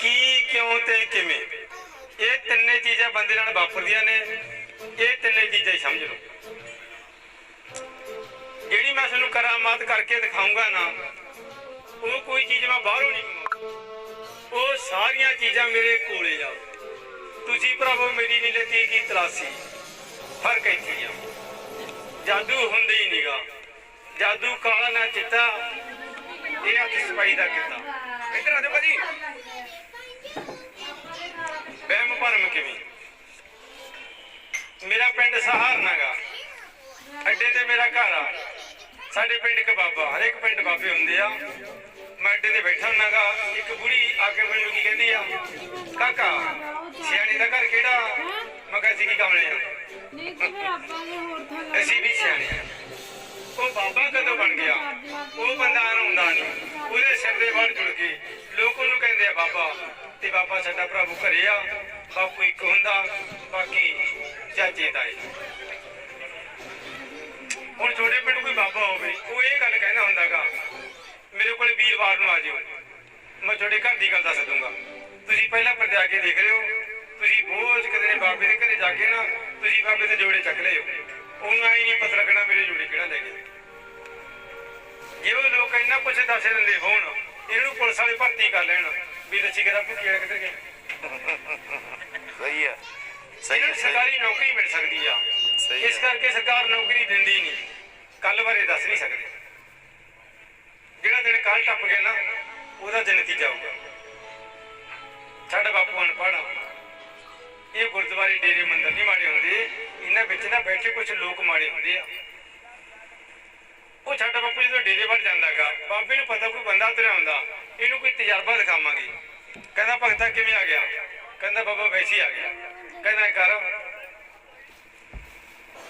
ਕੀ, ਕਿਉਂ ਤੇ ਕਿਵੇਂ? ਇਹ ਤਿੰਨੇ ਚੀਜ਼ਾਂ ਬੰਦੇ ਨਾਲ ਵਾਪਰਦੀਆਂ ਨੇ। ਇਹ ਤਿੰਨੇ ਚੀਜ਼ਾਂ ਹੀ ਸਮਝ ਲਓ। ਜਿਹੜੀ ਮੈਂ ਤੁਹਾਨੂੰ ਕਰਾਮਾਤ ਕਰਕੇ ਦਿਖਾਉਂਗਾ ਨਾ, ਉਹ ਕੋਈ ਚੀਜ਼ ਮੈਂ ਬਾਹਰੋਂ ਨਹੀਂ ਉਹ ਸਾਰੀਆਂ ਚੀਜ਼ਾਂ ਮੇਰੇ ਕੋਲੇ ਆ। ਤੁਸੀਂ ਭਰਾਵੋ, ਮੇਰੀ ਨਹੀਂ ਲੈਤੀ ਕੀ ਤਲਾਸੀ। ਫ਼ਰਕ ਇੱਥੇ ਆ। ਜਾਦੂ ਹੁੰਦੇ ਹੀ ਨੀਗਾ। ਜਾਦੂ ਕਾਲਾ ਨਾ ਚਿੱਟਾ, ਇਹ ਹੱਥ ਸਪਾਈ ਦਾ ਕੀਤਾ। ਭਾਜੀ। ਵਹਿਮ ਭਰਮ ਕਿਵੇਂ? ਮੇਰਾ ਪਿੰਡ ਸਹਾਰਨਾਗਾ ਅੱਡੇ ਤੇ ਮੇਰਾ ਘਰ ਆ। ਸਾਡੇ ਪਿੰਡ ਇੱਕ ਬਾਬਾ ਹਰੇਕ ਪਿੰਡ ਬਾਬੇ ਹੁੰਦੇ ਆ। ਮੈਂ ਅੱਡੇ ਤੇ ਬੈਠਾ ਹੁੰਨਾਗਾ ਇੱਕ ਬੁੜੀ ਆ ਕੇ ਮੈਨੂੰ ਕੀ ਕਹਿੰਦੀ ਆ ਕਾਕਾ ਸਿਆਣੇ ਦਾ ਘਰ ਕਿਹੜਾ ਮੈਂ ਕਿਹਾ ਸੀ ਕੀ ਕਮਲੇ ਆ ਨਹੀਂ ਤੇ ਫਿਰ ਆਪਾਂ ਨੇ ਹੋਰ ਥਾਂ ਅਸੀਂ ਵੀ ਸਿਆਣੇ ਆ। ਉਹ ਬਾਬਾ ਕਦੋਂ ਬਣ ਗਿਆ? ਉਹ ਬੰਦਾ ਹੁੰਦਾ ਨਹੀਂ ਉਹਦੇ ਸਿਰ ਦੇ ਬਾਹਰ ਜੁੜ ਗਏ। ਤੇ ਬਾਬਾ ਸਾਡਾ ਪ੍ਰਭੂ ਘਰੇ ਆ। ਬਾਪੂ ਇੱਕ ਹੁੰਦਾ, ਬਾਕੀ ਚਾਚੇ ਤਾਏ ਹੁਣ ਛੋਟੇ ਪਿੰਡ ਕੋਈ ਬਾਬਾ ਹੋਵੇ, ਉਹ ਇਹ ਗੱਲ ਕਹਿਣਾ ਹੁੰਦਾਗਾ, ਮੇਰੇ ਕੋਲ ਵੀਰਵਾਰ ਨੂੰ ਆ ਜਿਓ। ਮੈਂ ਤੁਹਾਡੇ ਘਰ ਦੀ ਗੱਲ ਦੱਸ ਦੂੰਗਾ ਤੁਸੀਂ ਪਹਿਲਾਂ ਪਰ ਜਾ ਕੇ ਦੇਖ ਲਿਓ ਤੁਸੀਂ ਬੋਝ ਕਿਤੇ ਬਾਬੇ ਦੇ ਘਰੇ ਜਾ ਕੇ ਨਾ, ਤੁਸੀਂ ਬਾਬੇ ਦੇ ਜੋੜੇ ਚੱਕ ਲਿਓ ਉਹਨੂੰ ਆਈ ਨਹੀਂ ਪਤਾ ਲੱਗਣਾ ਮੇਰੇ ਜੋੜੇ ਕਿਹੜਾ ਲੈ ਗਏ। ਜੇ ਉਹ ਲੋਕ ਇੰਨਾ ਕੁਛ ਦੱਸ ਦਿੰਦੇ ਹੋਣ, ਇਹਨੂੰ ਪੁਲਿਸ ਵਾਲੇ ਭਰਤੀ ਕਰ ਲੈਣ। ਵੀ ਦੱਸੀ ਕਿਹੜਾ ਭੁੱਖੀ ਕਿੱਧਰ ਗਏ? ਸਹੀ ਹੈ ਸਹੀ ਹੈ ਸਰਕਾਰੀ ਨੌਕਰੀ ਮਿਲ ਸਕਦੀ ਆ ਸਹੀ ਇਸ। ਕਰਕੇ ਸਰਕਾਰ ਨੌਕਰੀ ਦਿੰਦੀ ਨਹੀਂ। ਕੱਲ ਬਾਰੇ ਦੱਸ ਨਹੀਂ ਸਕਦੇ। ਜਿਹੜਾ ਦਿਨ ਕੱਲ ਟੱਪ ਗਿਆ ਨਾ ਉਹਦਾ ਦਿਨ ਨਤੀਜਾ ਆਊਗਾ। ਸਾਡਾ ਬਾਪੂ ਅਨਪੜ੍ਹ। ਇਹ ਗੁਰਦੁਆਰੇ ਡੇਰੇ ਮੰਦਰ ਨਹੀਂ ਮਾੜੇ ਹੁੰਦੇ। ਇਹਨਾਂ ਵਿੱਚ ਨਾ ਬੈਠੇ ਕੁਝ ਲੋਕ ਮਾੜੇ ਹੁੰਦੇ ਆ। ਉਹ ਸਾਡਾ ਬਾਪੂ ਜਦੋਂ ਡੇਰੇ ਵੱਲ ਜਾਂਦਾਗਾ ਬਾਬੇ ਨੂੰ ਪਤਾ ਕੋਈ ਬੰਦਾ ਤੁਰਿਆ ਹੁੰਦਾ ਇਹਨੂੰ ਕੋਈ ਤਜਰਬਾ ਦਿਖਾਵਾਂਗੇ। ਕਹਿੰਦਾ, ਭਗਤਾ ਕਿਵੇਂ ਆ ਗਿਆ? ਕਹਿੰਦਾ, ਬਾਬਾ ਵੈਸੇ ਆ ਗਿਆ। ਕਹਿੰਦਾ ਕਰ।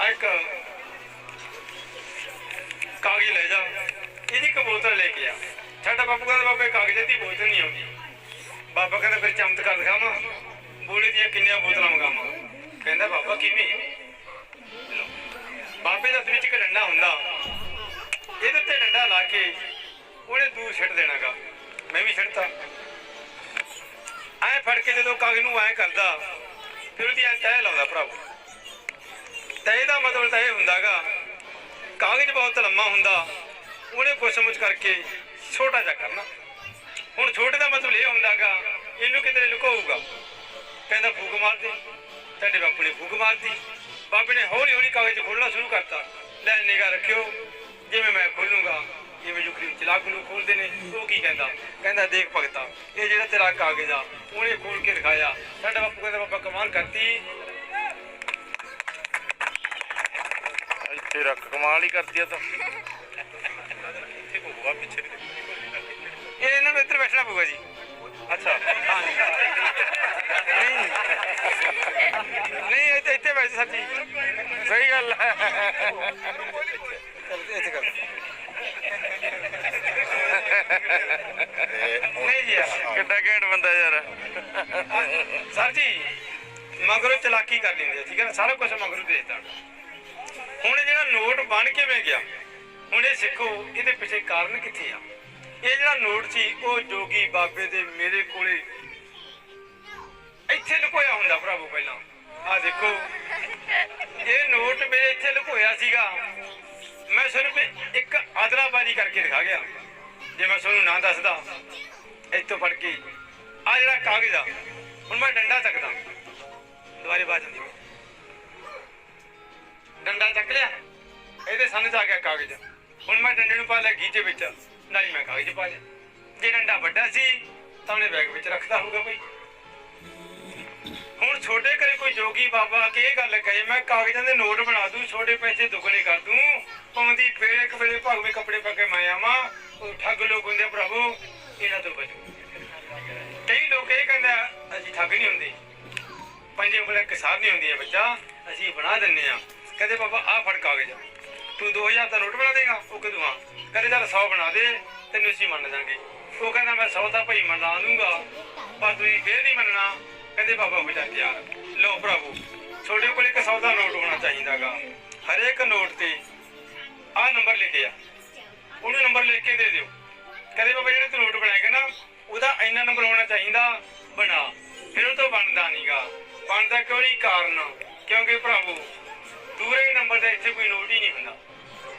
ਇੱਕ ਕਾਗਜ਼ ਲੈ ਜਾ। ਇਹਦੀ ਇੱਕ ਲੈ ਕੇ ਆ। ਸਾਡਾ ਬਾਪੂ ਕਹਿੰਦਾ, ਬਾਬੇ, ਕਾਗਜ਼ਾਂ ਦੀ ਬੋਤਲ ਨਹੀਂ ਆਉਂਦੀ। ਬਾਬਾ ਕਹਿੰਦਾ, ਫਿਰ ਚਮਤਕਾਰ ਦਿਖਾਵਾਂ। ਬੋਲੇ ਦੀਆਂ ਕਿੰਨੀਆਂ ਬੋਤਲਾਂ ਮੰਗਾਵਾਂ? ਕਹਿੰਦਾ, ਬਾਬਾ, ਕਿਵੇਂ? ਲਓ। ਬਾਬੇ ਦਾ ਵਿੱਚ ਇੱਕ ਡੰਡਾ ਹੁੰਦਾ। ਇਹਦੇ ਉੱਤੇ ਡੰਡਾ ਲਾ ਕੇ ਉਹਨੇ ਦੂਰ ਛੱਡ ਦੇਣਾਗਾ। ਮੈਂ ਵੀ ਛੱਡਤਾ। ਐ ਫੜ ਕੇ ਜਦੋਂ ਕਾਗਜ਼ ਨੂੰ ਐ ਕਰਦਾ, ਫਿਰ ਉਹਦੀ ਐ ਤਹਿ ਲਾਉਂਦਾ ਭਰਾਵੋ। ਤਹਿ ਦਾ ਮਤਲਬ ਤਾਂ ਇਹ ਹੁੰਦਾਗਾ, ਕਾਗਜ਼ ਬਹੁਤ ਲੰਮਾ ਹੁੰਦਾ, ਉਹਨੇ ਕੁਛ-ਮੁਛ ਕਰਕੇ ਛੋਟਾ ਜਿਹਾ ਕਰਨਾ। ਹੁਣ ਛੋਟੇ ਦਾ ਮਤਲਬ ਇਹ ਹੁੰਦਾਗਾ, ਇਹਨੂੰ ਕਿਤੇ ਲੁਕਾਊਗਾ। ਕਹਿੰਦਾ ਫੂਕ ਮਾਰ ਦੇ ਤੁਹਾਡੇ ਬਾਪੂ ਨੇ ਫੂਕ ਮਾਰਦੀ। ਬਾਬੇ ਨੇ ਹੌਲੀ ਹੌਲੀ ਕਾਗਜ਼ ਖੋਲਣਾ ਸ਼ੁਰੂ ਕਰਤਾ। ਲੈ ਨਿਗਾ ਰੱਖਿਓ, ਜਿਵੇਂ ਮੈਂ ਖੋਲੂਗਾ। ਜਿਵੇਂ ਜੁਕਰੀ ਚਲਾਕ ਨੂੰ ਖੋਲਦੇ ਨੇ ਉਹ ਕੀ ਕਹਿੰਦਾ? ਕਹਿੰਦਾ ਦੇਖ ਭਗਤਾ ਇਹ ਜਿਹੜਾ ਤੇਰਾ ਕਾਗਜ਼ ਆ ਉਹਨੇ ਖੋਲ ਕੇ ਦਿਖਾਇਆ। ਸਾਡਾ ਬਾਪੂ ਕਹਿੰਦਾ ਬਾਬਾ ਕਮਾਲ ਕਰਤੀ। ਇੱਥੇ ਰੱਖ ਕਮਾਲ ਹੀ ਕਰਦੀ ਆ ਤਾਂ। ਇਹ ਇਹਨਾਂ ਨੂੰ ਇੱਧਰ ਬੈਠਣਾ ਪਊਗਾ ਜੀ। ਅੱਛਾ। ਨਹੀਂ। ਨਹੀਂ ਇੱਥੇ ਇੱਥੇ ਬੈਠ ਸੱਚੀ ਸਹੀ ਗੱਲ ਹੈ ਚੱਲ ਇੱਥੇ ਕਰ ਨਹੀਂ ਜੀ ਯਾਰ। ਕਿੱਡਾ ਘੈਂਟ ਬੰਦਾ ਯਾਰ ਸਰ ਜੀ ਮਗਰੋਂ ਚਲਾਕੀ ਕਰ ਲੈਂਦੇ ਆ, ਠੀਕ ਹੈ ਨਾ? ਸਾਰਾ ਕੁਝ ਮਗਰੋਂ ਦੇਤਾ। ਹੁਣ ਇਹ ਜਿਹੜਾ ਨੋਟ ਬਣ ਕਿਵੇਂ ਗਿਆ? ਹੁਣ ਇਹ ਸਿੱਖੋ ਇਹਦੇ ਪਿੱਛੇ ਕਾਰਨ ਕਿੱਥੇ ਆ? ਇਹ ਜਿਹੜਾ ਨੋਟ ਸੀ ਉਹ ਜੋਗੀ ਬਾਬੇ ਦੇ ਮੇਰੇ ਕੋਲੇ। ਇੱਥੇ ਲੁਕੋਇਆ ਹੁੰਦਾ ਭਰਾਵੋ ਪਹਿਲਾਂ। ਆ ਦੇਖੋ। ਇਹ ਨੋਟ ਮੇਰੇ ਇੱਥੇ ਲੁਕੋਇਆ ਸੀਗਾ। ਮੈਂ ਸਿਰਫ ਇੱਕ ਆਦਰਾਬਾਜ਼ੀ ਕਰਕੇ ਦਿਖਾ ਗਿਆ। ਜੇ ਮੈਂ ਤੁਹਾਨੂੰ ਨਾ ਦੱਸਦਾ ਇੱਥੋਂ ਫੜ ਕੇ। ਆ ਜਿਹੜਾ ਕਾਗਜ਼ ਆ ਹੁਣ ਮੈਂ ਡੰਡਾ ਚੱਕਦਾ। ਦੁਬਾਰੇ ਬਾਅਦ ਹੁੰਦੀ ਡੰਡਾ ਚੱਕ ਲਿਆ। ਇਹਦੇ ਸੰਨ ਆ ਗਿਆ ਕਾਗਜ਼। ਹੁਣ ਮੈਂ ਡੰਡੇ ਨੂੰ ਪਾ ਲਿਆ ਗੀਜੇ ਵਿੱਚ। ਨਹੀਂ ਮੈਂ ਕਾਗਜ਼ ਪਾ ਲਿਆ। ਜੇ ਡੰਡਾ ਵੱਡਾ ਸੀ, ਤਾਂ ਉਹਨੇ ਬੈਗ ਵਿੱਚ ਰੱਖਦਾ ਹੋਊਗਾ ਬਈ। ਹੁਣ ਛੋਟੇ ਘਰੇ ਕੋਈ ਜੋਗੀ ਬਾਬਾ ਕੇ ਇਹ ਗੱਲ ਕਹੇ, ਮੈਂ ਕਾਗਜ਼ਾਂ ਦੇ ਨੋਟ ਬਣਾ ਦੂੰ, ਛੋਟੇ ਪੈਸੇ ਦੁੱਗਣੇ ਕਰ ਦੂੰ। ਪਾਉਂਦੀ ਫੇਰ ਇੱਕ ਵੇਲੇ ਭਾਗਵੇਂ ਕੱਪੜੇ ਪਾ ਕੇ ਮੈਂ ਆਵਾਂ। ਉਹ ਠੱਗ ਲੋਕ ਹੁੰਦੇ ਪ੍ਰਭੂ ਇਹਨਾਂ ਤੋਂ ਬਚੋ। ਕਈ ਲੋਕ ਇਹ ਕਹਿੰਦੇ ਅਸੀਂ ਠੱਗ ਨਹੀਂ ਹੁੰਦੇ। ਪੰਜੇ ਉਂਗਲਾਂ ਕਿਸਾਰ ਨਹੀਂ ਹੁੰਦੀ ਹੈ ਬੱਚਾ। ਅਸੀਂ ਬਣਾ ਦਿੰਨੇ ਆ। ਕਹਿੰਦੇ ਬਾਬਾ, ਆਹ ਫੜ ਕਾਗਜ਼। ਤੂੰ 2000 ਦਾ ਨੋਟ ਬਣਾ ਦੇਗਾ? ਉਹ ਕਹਦੂ ਹਾਂ ਕਹਿੰਦੇ, ਚੱਲ 100 ਬਣਾ ਦੇ, ਤੈਨੂੰ ਅਸੀਂ ਮੰਨ ਜਾਾਂਗੇ ਉਹ ਕਹਿੰਦਾ, ਮੈਂ 100 ਤਾਂ ਭਾਈ ਮੰਨਾ ਦੂੰਗਾ ਪਰ ਤੁਸੀਂ ਫੇਰ ਨਹੀਂ ਮੰਨਣਾ। ਕਹਿੰਦੇ, ਬਾਬਾ, ਹੋ ਜਾ ਤਿਆਰ। ਲਓ ਪ੍ਰਭੂ ਤੁਹਾਡੇ ਕੋਲ ਇੱਕ 100 ਦਾ ਨੋਟ ਹੋਣਾ ਚਾਹੀਦਾਗਾ। ਹਰੇਕ ਨੋਟ ਤੇ ਆਹ ਨੰਬਰ ਲਿਖਿਆ ਉਹਨੂੰ ਨੰਬਰ ਲਿਖ ਕੇ ਦੇ ਦਿਓ। ਕਹਿੰਦੇ, ਬਾਬਾ, ਜਿਹੜੇ ਤੂੰ ਨੋਟ ਬਣਾਏਗਾ ਨਾ, ਉਹਦਾ ਇੰਨਾ ਨੰਬਰ ਹੋਣਾ ਚਾਹੀਦਾ, ਬਣਾ। ਫਿਰ ਉਹ ਤੋਂ ਬਣਦਾ ਨਹੀਂਗਾ ਬਣਦਾ ਕਿਉਂ ਨਹੀਂ? ਕਾਰਨ। ਕਿਉਂਕਿ ਪ੍ਰਭੂ ਦੂਰੇ ਨੰਬਰ ਦਾ ਇੱਥੇ ਕੋਈ ਨੋਟ ਹੀ ਨਹੀਂ ਹੁੰਦਾ।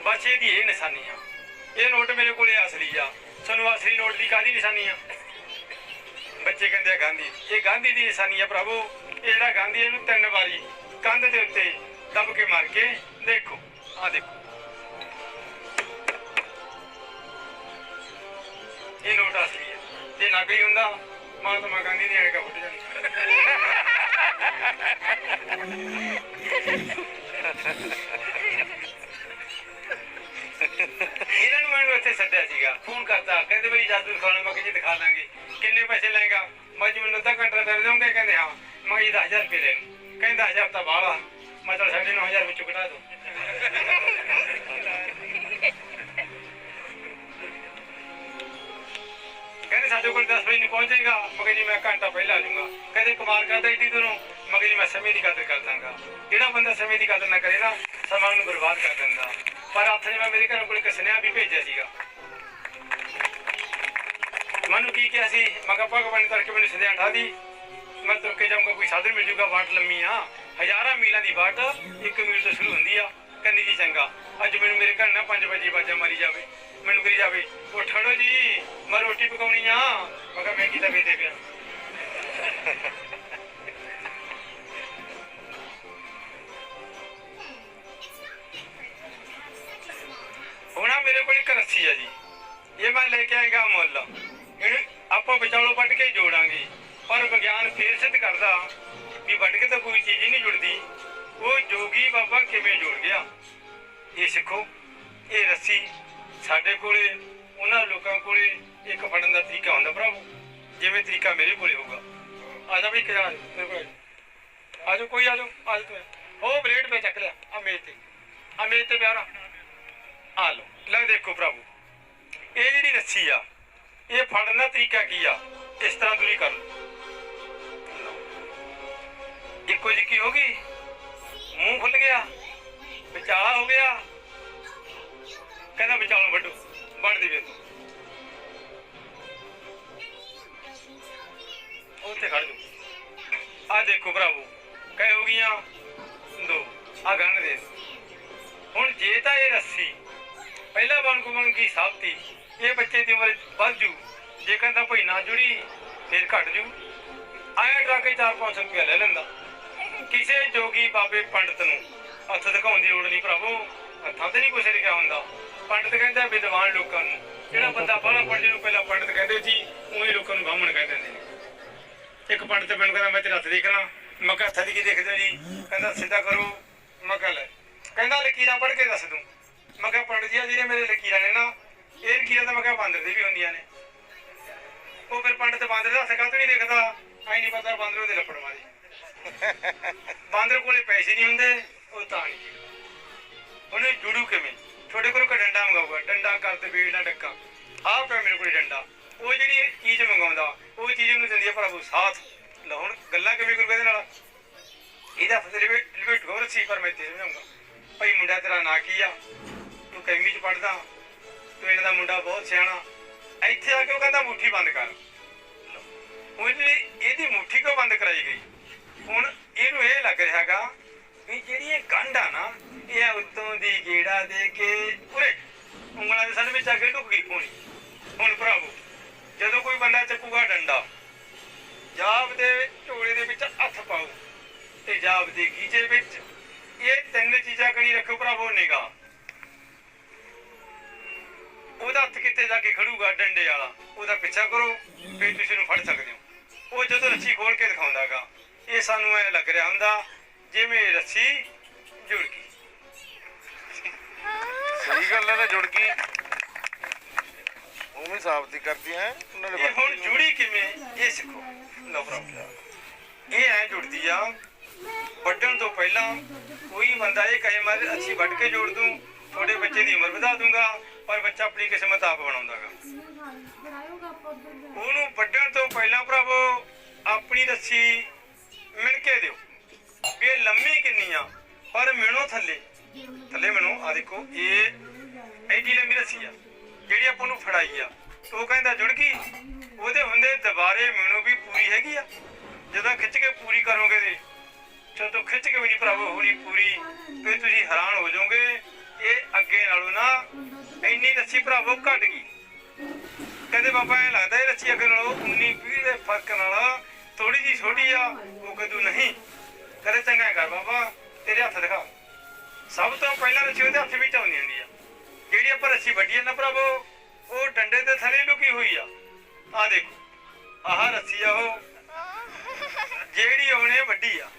ਬਸ ਇਹਦੀ ਇਹ ਨਿਸ਼ਾਨੀ ਆ। ਇਹ ਨੋਟ ਮੇਰੇ ਕੋਲੇ ਅਸਲੀ ਆ। ਤੁਹਾਨੂੰ ਅਸਲੀ ਨੋਟ ਦੀ ਕਾਹਦੀ ਨਿਸ਼ਾਨੀ ਆ? ਬੱਚੇ ਕਹਿੰਦੇ ਆ ਗਾਂਧੀ। ਇਹ ਗਾਂਧੀ ਦੀ ਨਿਸ਼ਾਨੀ ਆ ਭਰਾਵੋ। ਇਹ ਜਿਹੜਾ ਗਾਂਧੀ ਇਹਨੂੰ ਤਿੰਨ ਵਾਰੀ ਕੰਧ ਦੇ ਉੱਤੇ ਦੱਬ ਕੇ ਮਾਰ ਕੇ ਦੇਖੋ। ਆ ਦੇਖੋ। ਇਹ ਨੋਟ ਅਸਲੀ ਹੈ ਜੇ ਨਾ ਨਕਲੀ ਹੁੰਦਾ, ਮਹਾਤਮਾ ਗਾਂਧੀ ਦੀ ਅਣਕਾ ਫੁੱਟ ਜਾਣੀ ਇਹਨਾਂ ਨੂੰ ਮੈਨੂੰ ਇੱਥੇ ਸੱਦਿਆ ਸੀਗਾ। ਫੋਨ ਕਰਤਾ। ਕਹਿੰਦੇ ਬਈ ਜਾਦੂ ਦਿਖਾਉਣਾ ਮੈਂ ਕਿਹਾ ਜੀ ਦਿਖਾ ਦਾਂਗੇ। ਕਿੰਨੇ ਪੈਸੇ ਲਏਗਾ? ਮੈਂ ਜੀ, ਮੈਨੂੰ ਅੱਧਾ ਘੰਟਾ ਦੇ ਦੋਗੇ ਕਹਿੰਦੇ ਹਾਂ। ਮੈਂ ਜੀ 10000 ਰੁਪਏ ਲੈ ਲੂੰ ਕਹਿੰਦਾ 1000 ਤਾਂ ਬਾਹਲਾ। ਮੈਂ ਚਲ 9500 ਵਿੱਚੋਂ ਕਢਾ ਦੋ ਕਹਿੰਦੇ ਸਾਡੇ ਕੋਲ 10 ਵਜੇ ਨਹੀਂ ਪਹੁੰਚੇਗਾ। ਮੈਂ ਕਿਹਾ ਜੀ, ਮੈਂ ਘੰਟਾ ਪਹਿਲਾਂ ਆ ਜਾਊਂਗਾ। ਕਹਿੰਦੇ ਕਮਾਲ ਕਰਦਾ ਇੱਡੀ ਦੂਰੋਂ। ਮੈਂ ਕਿਹਾ ਜੀ ਮੈਂ ਸਮੇਂ ਦੀ ਕਦਰ ਕਰ ਦਾਂਗਾ ਜਿਹੜਾ ਬੰਦਾ ਸਮੇਂ ਦੀ ਕਦਰ ਨਾ ਕਰੇ ਨਾ, ਸਮਾਂ ਨੂੰ ਬਰਬਾਦ ਕਰ ਦਿੰਦਾ। ਪਰ ਹੱਥ ਮੈਂ ਮੇਰੇ ਘਰ ਕੋਲ ਇੱਕ ਸੁਨੇਹਾ ਵੀ ਭੇਜਿਆ ਸੀਗਾ। ਮੈਨੂੰ ਕੀ ਕਿਹਾ ਸੀ? ਮੈਂ ਭਗਵਾਨ ਨੇ ਮੈਨੂੰ ਸਦਿਆ ਠਾ ਦੀ ਮੈਂ ਤੁਰ ਕੇ ਜਾਊਂਗਾ, ਕੋਈ ਸਾਧਨ ਮਿਲ ਜੂਗਾ ਬਾਟ ਲੰਮੀ ਆ। ਹਜ਼ਾਰਾਂ ਮੀਲਾਂ ਦੀ ਵਾਟ, ਇੱਕ ਮੀਲ ਤੋਂ ਸ਼ੁਰੂ ਹੁੰਦੀ ਆ। ਕੰਨੀ ਜੀ ਚੰਗਾ। ਅੱਜ ਮੈਨੂੰ ਮੇਰੇ ਘਰ ਨਾ 5 ਵਜੇ ਬਾਜਾ ਮਾਰੀ ਜਾਵੇ। ਮੈਨੂੰ ਕਰੀ ਜਾਵੇ ਉਹ ਠੜੋ ਜੀ, ਮੈਂ ਰੋਟੀ ਪਕਾਉਣੀ ਆ। ਮੈਂ ਕਿਹਾ ਮਹਿੰਗੀ ਤਾਂ ਵੇਦੇ ਪਿਆ? ਹੁਣ ਮੇਰੇ ਕੋਲ ਇੱਕ ਰੱਸੀ ਆ ਜੀ। ਇਹ ਮੈਂ ਲੈ ਕੇ ਆਏਗਾ ਮੁੱਲ। ਇਹਨੂੰ ਆਪਾਂ ਵਿਚਾਲੋ ਵੱਢ ਕੇ ਜੋੜਾਂਗੇ। ਪਰ ਵਿਗਿਆਨ ਫੇਰ ਸਿੱਧ ਕਰਦਾ ਵੀ ਵੱਢ ਕੇ ਤਾਂ ਕੋਈ ਚੀਜ਼ ਹੀ ਨਹੀਂ ਜੁੜਦੀ। ਉਹ ਜੋਗੀ ਬਾਬਾ ਕਿਵੇਂ ਜੁੜ ਗਿਆ? ਇਹ ਸਿੱਖੋ, ਇਹ ਰੱਸੀ ਸਾਡੇ ਕੋਲੇ, ਉਹਨਾਂ ਲੋਕਾਂ ਕੋਲੇ ਇੱਕ ਫੜਨ ਦਾ ਤਰੀਕਾ ਹੁੰਦਾ ਭਰਾਵੋ। ਜਿਵੇਂ ਤਰੀਕਾ ਮੇਰੇ ਕੋਲੇ ਹੋਊਗਾ। ਆ ਜਾ ਵੀ ਇੱਕ ਮੇਰੇ ਕੋਲ ਆ ਜਾਓ। ਕੋਈ ਆ ਜਾਓ ਆ ਜਾਓ ਤੁਸੀਂ। ਉਹ ਬਲੇਡ ਪੇ ਚੱਕ ਲਿਆ ਆ ਮੇਜ਼ ਤੇ। ਆ ਮੇਜ਼ ਤੇ ਪਿਆਰਾ ਆ ਲਓ। ਲੈ ਦੇਖੋ ਪ੍ਰਭੂ, ਇਹ ਜਿਹੜੀ ਰੱਸੀ ਆ, ਇਹ ਫੜਨ ਦਾ ਤਰੀਕਾ ਕੀ ਆ? ਇਸ ਤਰ੍ਹਾਂ ਦੂਰੀ ਕਰ ਲਓ। ਇੱਕੋ ਜਿਹੀ ਕੀ ਹੋ ਗਈ? ਮੂੰਹ ਖੁੱਲ ਗਿਆ, ਵਿਚਾਲਾ ਹੋ ਗਿਆ। ਕਹਿੰਦਾ ਵਿਚਾਲੋਂ ਵੱਡੋ ਬਣਦੀ ਦੇਵੇ ਤੂੰ। ਉੱਥੇ ਖੜ ਜਾ ਆ ਦੇਖੋ ਭਰਾਵੋ ਕਹੇ ਹੋ ਗਈਆਂ, ਦੋ, ਆ ਗੰਢ ਦੇ। ਹੁਣ ਜੇ ਤਾਂ ਇਹ ਰੱਸੀ ਪਹਿਲਾਂ ਬਣ ਕੋ ਬਣ ਕੀ ਸਾਬਤੀ ਇਹ ਬੱਚੇ ਦੀ ਉਮਰ ਵੱਧ ਜੂ। ਜੇ ਕਹਿੰਦਾ ਕੋਈ ਨਾ ਜੁੜੀ, ਫਿਰ ਘਟ ਜੂ। ਆਇਆ ਡਰਾ ਕੇ 4-500 ਰੁਪਇਆ ਲੈ ਲੈਂਦਾ। ਕਿਸੇ ਜੋਗੀ ਬਾਬੇ ਪੰਡਤ ਨੂੰ ਹੱਥ ਦਿਖਾਉਣ ਦੀ ਲੋੜ ਨਹੀਂ ਭਰਾਵੋ। ਹੱਥਾਂ ਤੇ ਨਹੀਂ ਕੁਛ ਲਿਖਿਆ ਹੁੰਦਾ। ਪੰਡਤ ਕਹਿੰਦਾ ਵਿਦਵਾਨ ਲੋਕਾਂ ਨੂੰ। ਜਿਹੜਾ ਬੰਦਾ ਬਾਹਲਾ ਪੜ੍ਹ ਨੂੰ ਪਹਿਲਾਂ ਪੰਡਤ ਕਹਿੰਦੇ ਸੀ, ਉਹੀ ਲੋਕਾਂ ਨੂੰ ਬਾਹਮਣ ਕਹਿੰਦੇ ਦਿੰਦੇ ਨੇ। ਇੱਕ ਪੰਡਤ ਮੈਨੂੰ ਕਹਿੰਦਾ, ਮੈਂ ਤੇਰਾ ਹੱਥ ਦੇਖ ਦੇਖਣਾ ਮੈਂ ਕਿਹਾ, ਹੱਥਾਂ ਦੀ ਕੀ ਦੇਖਦੇ ਜੀ? ਕਹਿੰਦਾ, ਸਿੱਧਾ ਕਰੋ। ਮੈਂ ਕਿਹਾ, ਲੈ। ਕਹਿੰਦਾ ਲਕੀਰਾਂ ਪੜ੍ਹ ਕੇ ਦੱਸ ਦੂੰ ਮੈਂ ਕਿਹਾ ਪੰਡਤ ਜੀ ਆਹ ਜਿਹੜੇ ਮੇਰੇ ਲਕੀਰਾਂ ਨੇ ਨਾ, ਇਹ ਲਕੀਰਾਂ ਤਾਂ ਮੈਂ ਕਿਹਾ ਬਾਂਦਰ ਦੀ ਵੀ ਹੁੰਦੀਆਂ ਨੇ। ਉਹ ਫਿਰ ਪੰਡਤ ਬਾਂਦਰ ਦਾ ਹੱਥ ਨਹੀਂ ਦੇਖਦਾ? ਆਈ ਨਹੀਂ ਪਤਾ ਬਾਂਦਰ ਉਹਦੇ ਲੱਪੜ ਮਾਰੀ। ਬਾਂਦਰ ਕੋਲੇ ਪੈਸੇ ਨਹੀਂ ਹੁੰਦੇ, ਉਹ ਤਾਂ ਨਹੀਂ ਉਹਨੇ ਜੁੜੂ ਕਿਵੇਂ? ਤੁਹਾਡੇ ਕੋਲ ਕੋਈ ਡੰਡਾ ਮੰਗਾਊਗਾ, ਡੰਡਾ ਕਰ ਤੇ ਬੀੜ ਨਾ ਡੱਕਾ। ਆਹ ਪਿਆ ਮੇਰੇ ਕੋਲ ਡੰਡਾ। ਉਹ ਜਿਹੜੀ ਚੀਜ਼ ਮੰਗਾਉਂਦਾ, ਉਹ ਚੀਜ਼ ਉਹਨੂੰ ਦਿੰਦੀ ਆ ਪ੍ਰਭੂ ਸਾਥ। ਲੈ ਗੱਲਾਂ ਕਿਵੇਂ ਕਰੂਗਾ ਇਹਦੇ ਨਾਲ? ਇਹਦਾ ਫਸਲ ਵੀ ਲਿਮਿਟ ਹੋਰ ਸੀ, ਪਰ ਮੈਂ ਤੇਰੇ ਸਮਝਾਉਂਗਾ ਭਾਈ ਮੁੰਡਾ ਤੇਰਾ ਨਾਂ ਕੀ ਆ? ਤੂੰ ਕੈਮੀ ਚ ਪੜਦਾ ਤੂੰ ਇਹਨਾਂ ਦਾ ਮੁੰਡਾ ਬਹੁਤ ਸਿਆਣਾ, ਇੱਥੇ ਆ ਕੇ ਉਹ ਕਹਿੰਦਾ ਮੁੱਠੀ ਬੰਦ ਕਰ। ਉਹ ਇਹਦੀ ਮੁੱਠੀ ਕਿਉਂ ਬੰਦ ਕਰਾਈ ਗਈ? ਹੁਣ ਇਹਨੂੰ ਇਹ ਲੱਗ ਰਿਹਾਗਾ ਵੀ ਜਿਹੜੀ ਇਹ ਗੰਢ ਆ ਨਾ, ਇਹ ਉੱਤੋਂ ਦੀ ਗੇੜਾ ਦੇ ਕੇ ਉਰੇ ਉਂਗਲਾਂ ਦੇ ਸਾਡੇ ਵਿੱਚ ਆ ਕੇ ਢੁੱਕ ਗਈ ਹੋਣੀ ਹੁਣ ਭਰਾਵੋ, ਜਦੋਂ ਕੋਈ ਬੰਦਾ ਚੱਕੂਗਾ ਡੰਡਾ, ਜਾਬ ਦੇ ਝੋਲੇ ਦੇ ਵਿੱਚ ਹੱਥ ਪਾਓ ਤੇ ਜਾਬ ਦੇ ਗੀਜੇ ਵਿੱਚ, ਇਹ ਤਿੰਨ ਚੀਜ਼ਾਂ ਕਣੀ ਰੱਖੋ ਭਰਾਵੋ, ਨਿਗਾਹ। ਉਹਦਾ ਹੱਥ ਕਿੱਥੇ ਜਾ ਕੇ ਖੜੂਗਾ ਡੰਡੇ ਵਾਲਾ? ਉਹਦਾ ਪਿੱਛਾ ਕਰੋ ਫਿਰ ਤੁਸੀਂ ਨੂੰ ਫੜ ਸਕਦੇ ਹੋ। ਉਹ ਜਦੋਂ ਰੱਸੀ ਖੋਲ ਕੇ ਦਿਖਾਉਂਦਾਗਾ ਇਹ ਸਾਨੂੰ ਐ ਲੱਗ ਰਿਹਾ ਹੁੰਦਾ ਜਿਵੇਂ ਰੱਸੀ ਜੁੜ ਗਈ ਸਹੀ ਗੱਲ ਹੈ ਨਾ ਜੁੜ ਗਈ ਉਵੇਂ ਸਾਬਤੀ ਕਰਦੀ ਹੈ ਉਹਨਾਂ ਨੇ ਇਹ ਹੁਣ ਜੁੜੀ ਕਿਵੇਂ? ਇਹ ਸਿੱਖੋ। ਲਓ ਭਰਾ ਇਹ ਐ ਜੁੜਦੀ ਆ। ਵੱਢਣ ਤੋਂ ਪਹਿਲਾਂ ਕੋਈ ਬੰਦਾ ਇਹ ਕਹੇ ਮੈਂ ਅੱਛੀ ਵੱਢ ਕੇ ਜੋੜ ਦੂੰ ਤੁਹਾਡੇ ਬੱਚੇ ਦੀ ਉਮਰ ਵਧਾ ਦੂੰਗਾ। ਪਰ ਬੱਚਾ ਆਪਣੀ ਕਿਸਮਤ ਆਪ ਬਣਾਉਂਦਾਗਾ ਉਹਨੂੰ ਵੱਢਣ ਤੋਂ ਪਹਿਲਾਂ ਭਰਾਵੋ ਆਪਣੀ ਰੱਸੀ ਮਿਣ ਕੇ ਦਿਓ। ਵੀ ਇਹ ਲੰਮੀ ਕਿੰਨੀ ਆ ਪਰ ਮਿਣੋ ਥੱਲੇ। ਥੱਲੇ ਮਿਣੋ ਆ ਦੇਖੋ ਇਹ ਐਡੀ ਲੰਮੀ ਰੱਸੀ ਆ ਜਿਹੜੀ ਆਪਾਂ ਨੂੰ ਫੜਾਈ ਆ। ਉਹ ਕਹਿੰਦਾ ਜੁੜ ਗਈ? ਉਹਦੇ ਹੁੰਦੇ ਦੁਬਾਰੇ ਮੈਨੂੰ ਵੀ ਪੂਰੀ ਹੈਗੀ ਆ। ਜਦੋਂ ਖਿੱਚ ਕੇ ਪੂਰੀ ਕਰੋਗੇ ਤੇ ਜਦੋਂ ਖਿੱਚ ਕੇ ਵੀ ਨਹੀਂ ਭਰਾਵੋ ਹੋਣੀ ਪੂਰੀ ਫਿਰ ਤੁਸੀਂ ਹੈਰਾਨ ਹੋ ਜਾਓਗੇ। ਇਹ ਅੱਗੇ ਨਾਲੋਂ ਨਾ ਇੰਨੀ ਰੱਸੀ ਭਰਾਵੋ ਘਟ ਗਈ। ਕਹਿੰਦੇ ਬਾਬਾ ਇਹ ਲੱਗਦਾ ਇਹ ਰੱਸੀ ਅੱਗੇ ਨਾਲੋਂ 19 20 ਦੇ ਫ਼ਰਕ ਨਾਲ ਥੋੜੀ ਜੀ ਛੋਟੀ ਆ, ਉਹ ਕਦੋਂ ਨਹੀਂ। ਕਦੇ ਚੰਗਾ ਕਰ ਬਾਬਾ, ਤੇਰੇ ਹੱਥ ਦਿਖਾ। ਸਭ ਤੋਂ ਪਹਿਲਾਂ ਰੱਸੀ ਉਹਦੇ ਹੱਥ ਵਿੱਚ ਆਉਂਦੀ ਹੁੰਦੀ ਆ। ਜਿਹੜੀ ਆਪਾਂ ਰੱਸੀ ਵੱਡੀ ਆ ਨਾ ਭਰਾਵੋ, ਉਹ ਡੰਡੇ ਦੇ ਥੱਲੇ ਲੁਕੀ ਹੋਈ ਆ। ਆ ਦੇਖੋ, ਆਹ ਰੱਸੀ ਆ ਉਹ। ਜਿਹੜੀ ਉਹਨੇ ਵੱਡੀ ਆ।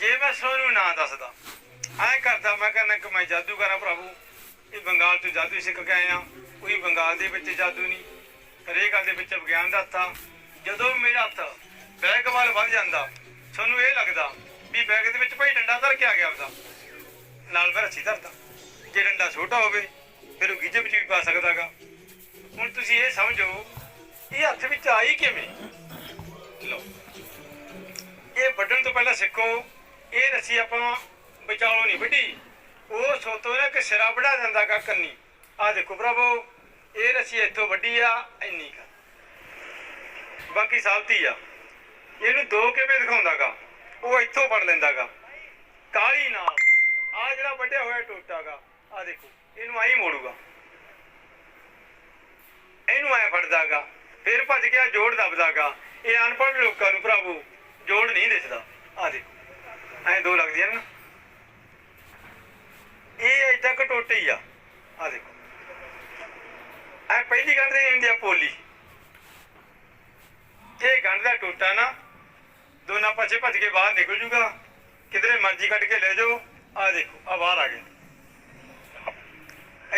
ਜੇ ਮੈਂ ਸੋਨੂੰ ਨਾ ਦੱਸਦਾ, ਐ ਕਰਦਾ ਮੈਂ ਕਹਿੰਦਾ ਕਿ ਮੈਂ ਜਾਦੂ ਕਰਾਂ ਪ੍ਰਭੂ ਇਹ ਬੰਗਾਲ ਤੋਂ ਜਾਦੂ ਸਿੱਖ ਕੇ ਆਏ ਆ ਕੋਈ ਬੰਗਾਲ ਦੇ ਵਿੱਚ ਜਾਦੂ ਨਹੀਂ। ਹਰੇਕ ਗੱਲ ਦੇ ਵਿੱਚ ਵਿਗਿਆਨ ਦਾ ਹੱਥ। ਆ ਜਦੋਂ ਮੇਰਾ ਹੱਥ ਬੈਗ ਵੱਲ ਵੱਧ ਜਾਂਦਾ, ਤੁਹਾਨੂੰ ਇਹ ਲੱਗਦਾ ਵੀ ਬੈਗ ਦੇ ਵਿੱਚ ਭਾਈ ਡੰਡਾ ਧਰ ਕੇ ਆ ਗਿਆ ਉਹਦਾ ਨਾਲ ਮੈਂ ਰੱਸੀ ਧਰਦਾ। ਜੇ ਡੰਡਾ ਛੋਟਾ ਹੋਵੇ, ਫਿਰ ਉਹ ਗੀਜੇ ਵਿੱਚ ਵੀ ਪਾ ਸਕਦਾਗਾ। ਹੁਣ ਤੁਸੀਂ ਇਹ ਸਮਝੋ, ਇਹ ਹੱਥ ਵਿੱਚ ਆਈ ਕਿਵੇਂ? ਲਓ। ਇਹ ਵੱਢਣ ਤੋਂ ਪਹਿਲਾਂ ਸਿੱਖੋ, ਇਹ ਰੱਸੀ ਆਪਾਂ ਬਚਾਉਣੋਂ ਨਹੀਂ ਵੱਢੀ। ਉਹ ਸੋਤੋ ਨੇ ਕਿ ਸਿਰਾ ਵੜਾ ਦਿੰਦਾਗਾ ਕੰਨੀ ਆ ਦੇਖੋ ਭਰਾਵੋ, ਇਹ ਰੱਸੀ ਇੱਥੋਂ ਵੱਡੀ ਆ, ਇੰਨੀ ਕਾ। ਬਾਕੀ ਸਾਬਤੀ ਆ ਇਹਨੂੰ ਦੋ ਕਿਵੇਂ ਦਿਖਾਉਂਦਾਗਾ? ਉਹ ਇੱਥੋਂ ਫੜ ਲੈਂਦਾਗਾ। ਕਾਲੀ ਨਾਲ। ਆ ਜਿਹੜਾ ਵੱਡਿਆ ਹੋਇਆ ਟੋਟਾਗਾ ਆ ਦੇਖੋ, ਇਹਨੂੰ ਆਈ ਮੋੜੂਗਾ। ਇਹਨੂੰ ਐ ਫੜਦਾਗਾ। ਫਿਰ ਭੱਜ ਗਿਆ ਜੋੜ ਦਬਦਾਗਾ। ਇਹ ਅਨਪੜ੍ਹ ਲੋਕਾਂ ਨੂੰ ਭਰਾਵੋ, ਜੋੜ ਨਹੀਂ ਦਿਸਦਾ। ਆ ਦੇਖੋ। ਐ ਦੋ ਲੱਗਦੀਆਂ ਨਾ। ਇਹ ਅਜੇ ਤੱਕ ਹੀ ਆ। ਆ ਦੇਖੋ। ਐ ਪਹਿਲੀ ਗੱਲ ਤੇ ਇੰਡੀਆ ਪੋਲੀ। ਇਹ ਗੰਢ ਦਾ ਟੋਟਾ ਨਾ, ਦੋਨਾਂ ਪਾਸੇ ਭੱਜ ਕੇ ਬਾਹਰ ਨਿਕਲ ਜੂਗਾ। ਕਿਧਰੇ ਮਰਜ਼ੀ ਕੱਢ ਕੇ ਲੈ ਜਾਓ। ਆ ਦੇਖੋ ਆ ਬਾਹਰ ਆ ਗਏ।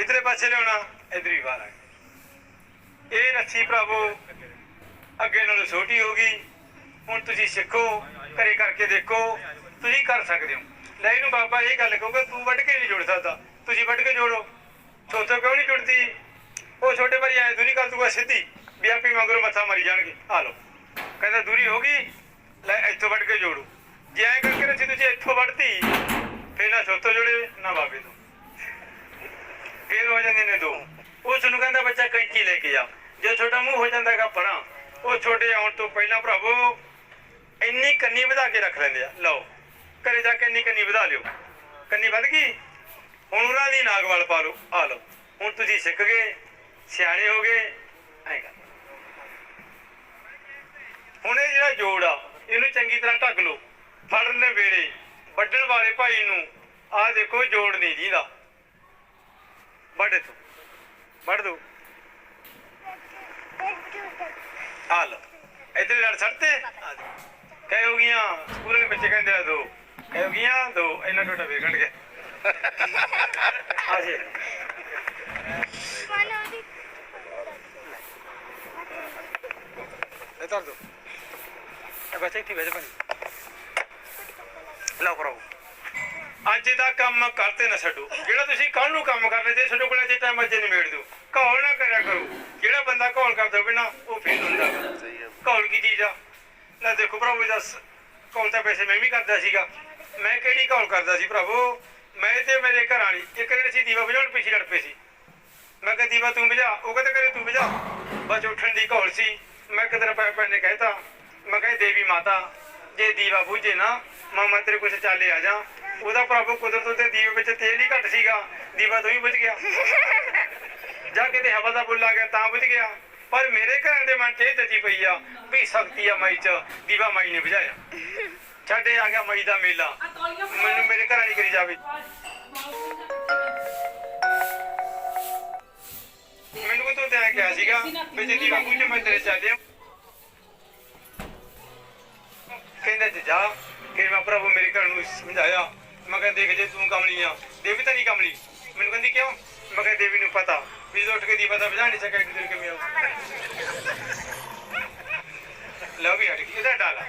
ਇਧਰੇ ਪਾਸੇ ਲਿਆਉਣਾ, ਇਧਰ ਵੀ ਬਾਹਰ ਆ ਗਏ। ਇਹ ਰੱਸੀ ਭਰਾਵੋ, ਅੱਗੇ ਨਾਲੋਂ ਛੋਟੀ ਹੋ ਗਈ। ਹੁਣ ਤੁਸੀਂ ਸਿੱਖੋ, ਘਰੇ ਕਰਕੇ ਦੇਖੋ। ਤੁਸੀਂ ਕਰ ਸਕਦੇ ਹੋ। ਲੈ ਇਹਨੂੰ ਬਾਬਾ ਇਹ ਗੱਲ ਕਹੂਗਾ, ਤੂੰ ਵੱਢ ਕੇ ਨਹੀਂ ਜੁੜ ਸਕਦਾ। ਤੁਸੀਂ ਵੱਢ ਕੇ ਜੋੜੋ। ਛੋਟੋ ਕਿਉਂ ਨਹੀਂ ਜੁੜਦੀ? ਉਹ ਛੋਟੇ ਭਾਈ ਐ ਦੂਰੀ ਕਰ ਦੂਗਾ ਸਿੱਧੀ। ਵੀ ਆਪੇ ਮਗਰੋਂ ਮੱਥਾ ਮਾਰੀ ਜਾਣਗੇ। ਆ ਲਓ। ਕਹਿੰਦਾ, ਦੂਰੀ ਹੋ ਗਈ? ਲੈ, ਇੱਥੋਂ ਵੱਢ ਕੇ ਜੋੜੋ। ਜੇ ਐਂ ਕਰਕੇ ਰੱਸੀ ਤੁਸੀਂ ਇੱਥੋਂ ਵੱਢਤੀ, ਫਿਰ ਨਾ ਛੋਟੋ ਜੋੜੇ, ਨਾ ਬਾਬੇ ਤੋਂ। ਫੇਰ ਹੋ ਜਾਂਦੇ ਨੇ ਦੋ। ਉਹ ਤੁਹਾਨੂੰ ਕਹਿੰਦਾ, ਬੱਚਾ ਕੈਂਚੀ ਲੈ ਕੇ ਆ। ਜੇ ਛੋਟਾ ਮੂੰਹ ਹੋ ਜਾਂਦਾ ਹੈਗਾ ਪਰਾਂ ਉਹ ਛੋਟੇ ਆਉਣ ਤੋਂ ਪਹਿਲਾਂ ਭਰਾਵੋ, ਇੰਨੀ ਕੰਨੀ ਵਧਾ ਕੇ ਰੱਖ ਲੈਂਦੇ ਆ। ਲਓ। ਘਰੇ ਜਾ ਕੇ ਇੰਨੀ ਕੰਨੀ ਵਧਾ ਲਿਓ। ਕੰਨੀ ਵੱਧ ਗਈ? ਹੁਣ ਉਹਨਾਂ ਦੀ ਨਾਗਵਾਲ ਪਾ ਲਓ, ਆ ਲਓ। ਹੁਣ ਤੁਸੀਂ ਸਿੱਖ ਗਏ, ਸਿਆਣੇ ਹੋ ਗਏ, ਐਂ ਹੁਣ ਇਹ ਜਿਹੜਾ ਜੋੜ ਆ, ਇਹਨੂੰ ਚੰਗੀ ਤਰ੍ਹਾਂ ਢੱਕ ਲਓ। ਫੜਨ ਵੇਲੇ ਵੱਢਣ ਵਾਲੇ ਭਾਈ ਨੂੰ ਆਹ ਦੇਖੋ ਜੋੜ ਨਹੀਂ ਜੀਦਾ। ਵੱਢ ਤੂੰ ਵੱਢ ਦੋ। ਆ ਲਓ। ਇੱਧਰ ਲੜ ਛੱਡਤੇ ਕਹੇ ਹੋ ਗਈਆਂ, ਸਕੂਲ ਦੇ ਬੱਚੇ ਕਹਿੰਦੇ ਆ ਦੋ। ਬੈਠ ਪਾਣੀ ਲਓ ਕਰੋ ਅੱਜ ਦਾ ਕੰਮ ਕਰਤੇ ਨਾ ਛੱਡੋ। ਜਿਹੜਾ ਤੁਸੀਂ ਕੱਲ ਨੂੰ ਕੰਮ ਕਰਨੇ ਤੇ ਛੱਡੋ ਕੋਲੇ ਜੇ ਟਾਈਮ ਅੱਜ ਨਿਬੇੜ ਦਿਓ। ਘੋਲ ਨਾ ਕਰਿਆ ਕਰੋ। ਜਿਹੜਾ ਬੰਦਾ ਘੋਲ ਕਰਦਾ ਨਾ ਉਹ ਫੇਲ ਹੁੰਦਾ। ਘੋਲ ਕੀ ਚੀਜ਼ ਆ? ਲੈ ਦੇਖੋ ਭਰਾਵੋ ਦੱਸ ਘੋਲ ਤਾਂ ਵੈਸੇ ਮੈਂ ਵੀ ਕਰਦਾ ਸੀਗਾ। ਮੈਂ ਕਿਹੜੀ ਘੋਲ ਕਰਦਾ ਸੀ ਭਰਾਵੋ? ਮੈਂ ਤੇ ਮੇਰੇ ਘਰ ਵਾਲੀ ਇੱਕ ਦਿਨ ਅਸੀਂ ਦੀਵਾ ਬੁਝਾਉਣ ਪਿੱਛੇ ਲੜ ਪਏ ਸੀ। ਮੈਂ ਕਿਹਾ, ਦੀਵਾ ਤੂੰ ਬੁਝਾ ਉਹ ਕਹਿੰਦਾ ਕਰੇ ਤੂੰ ਬੁਝਾ ਬਸ ਉੱਠਣ ਦੀ ਘੋਲ ਸੀ। ਮੈਂ ਕਿਧਰ ਪੈ ਪੈ ਨੇ ਕਹਿਤਾ। ਮੈਂ ਕਿਹਾ ਦੇਵੀ ਮਾਤਾ, ਜੇ ਦੀਵਾ ਬੁਝੇ ਨਾ ਮਾਂ ਮੈਂ ਤੇਰੇ ਕੁਛ ਚਾਲੇ ਆ ਜਾ। ਉਹਦਾ ਪ੍ਰਭੂ ਕੁਦਰਤ ਤੇ ਦੀਵੇ ਵਿੱਚ ਤੇਲ ਹੀ ਘੱਟ ਸੀਗਾ। ਦੀਵਾ ਤੋਂ ਹੀ ਬੁਝ ਗਿਆ। ਜਾ ਕੇ ਤੇ ਹਵਾ ਦਾ ਬੁੱਲ ਗਿਆ, ਤਾਂ ਬੁਝ ਗਿਆ। ਪਰ ਮੇਰੇ ਘਰ ਦੇ ਮਨ 'ਚ ਇਹ ਜਤੀ ਪਈ ਆ ਵੀ ਸ਼ਕਤੀ ਆ ਮਾਈ 'ਚ। ਦੀਵਾ ਮਾਈ ਨੇ ਬੁਝਾਇਆ। ਛੱਡੇ ਆ ਗਿਆ ਮਈ ਦਾ ਮੇਲਾ। ਮੈਨੂੰ ਮੇਰੇ ਘਰ ਨਹੀਂ ਕਰੀ ਜਾਵੇ। ਮੈਨੂੰ ਕੋਈ ਤੋਂ ਤੇ ਕਿਹਾ ਸੀਗਾ ਵੀ ਜੇ ਦੀਵਾ ਬੁਝੇ ਮੈਂ ਤੇਰੇ ਚੱਲਿਆ ਕਹਿੰਦਾ ਜੀ ਜਾ। ਫਿਰ ਮੈਂ ਪ੍ਰਭੂ ਮੇਰੇ ਘਰ ਨੂੰ ਸਮਝਾਇਆ। ਮੈਂ ਕਿਹਾ ਦੇਖ ਜੇ ਤੂੰ ਕਮਲੀ ਆ। ਦੇਵੀ ਤਾਂ ਨਹੀਂ ਕਮਲੀ। ਮੈਨੂੰ ਕਹਿੰਦੀ ਕਿਉਂ? ਮੈਂ ਕਿਹਾ ਦੇਵੀ ਨੂੰ ਪਤਾ। ਵੀ ਜਦੋਂ ਉੱਠ ਕੇ ਦੀਵਾ ਤਾਂ ਬੁਝਾ ਨਹੀਂ ਸਕਿਆ ਕਿ ਦਿਨ ਕਿਵੇਂ ਆਉ ਲਓ ਵੀ ਹਟ ਗਈ ਇਹਦਾ ਡਾਲਾ।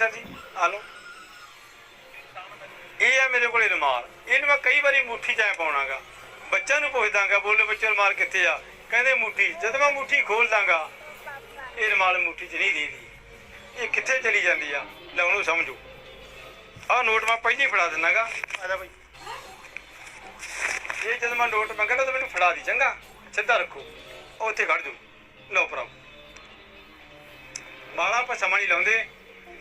ਸਰ ਜੀ, ਆ ਲਓ। ਇਹ ਆ ਮੇਰੇ ਕੋਲੇ ਰੁਮਾਲ। ਇਹਨੂੰ ਮੈਂ ਕਈ ਵਾਰੀ ਮੁੱਠੀ ਚ ਐ ਪਾਉਣਾਗਾ। ਬੱਚਿਆਂ ਨੂੰ ਪੁੱਛਦਾਗਾ, ਬੋਲੇ ਬੱਚੇ, ਰੁਮਾਲ ਕਿੱਥੇ ਆ? ਕਹਿੰਦੇ ਮੁੱਠੀ, ਜਦ ਮੈਂ ਮੁੱਠੀ ਖੋਲ ਦਾਂਗਾ, ਇਹ ਰੁਮਾਲ ਮੁੱਠੀ ਚ ਨਹੀਂ ਦੀਦੀ। ਇਹ ਕਿੱਥੇ ਚਲੀ ਜਾਂਦੀ ਆ? ਲੈ ਉਹਨੂੰ ਸਮਝੋ। ਆਹ ਨੋਟ ਮੈਂ ਪਹਿਲਾਂ ਫੜਾ ਦਿੰਨਾਗਾ। ਆ ਜਾ ਬਈ। ਇਹ ਜਦ ਮੈਂ ਨੋਟ ਮੰਗਣਾ ਤਾਂ ਮੈਨੂੰ ਫੜਾ ਦੀ, ਚੰਗਾ? ਸਿੱਧਾ ਰੱਖੋ। ਉੱਥੇ ਖੜ ਜਾਓ। ਲਓ ਭਰਾ ਬਾਲਾ ਆਪਾਂ ਸਮਾਂ ਨਹੀਂ ਲਾਉਂਦੇ।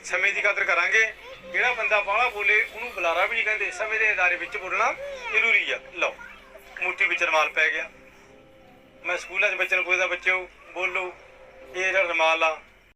ਸਮੇਂ ਦੀ ਕਦਰ ਕਰਾਂਗੇ। ਜਿਹੜਾ ਬੰਦਾ ਬਾਹਲਾ ਬੋਲੇ, ਉਹਨੂੰ ਬੁਲਾਰਾ ਵੀ ਨਹੀਂ ਕਹਿੰਦੇ। ਸਮੇਂ ਦੇ ਅਦਾਰੇ ਵਿੱਚ ਬੋਲਣਾ ਜ਼ਰੂਰੀ ਆ। ਲਓ, ਮੁੱਠੀ ਵਿੱਚ ਰਮਾਲ ਪੈ ਗਿਆ। ਮੈਂ ਸਕੂਲਾਂ 'ਚ ਬੱਚਿਆਂ ਨੂੰ ਪੁੱਛਦਾ, ਬੱਚਿਓ, ਬੋਲੋ, ਇਹ ਜਿਹੜਾ ਰਮਾਲ ਆ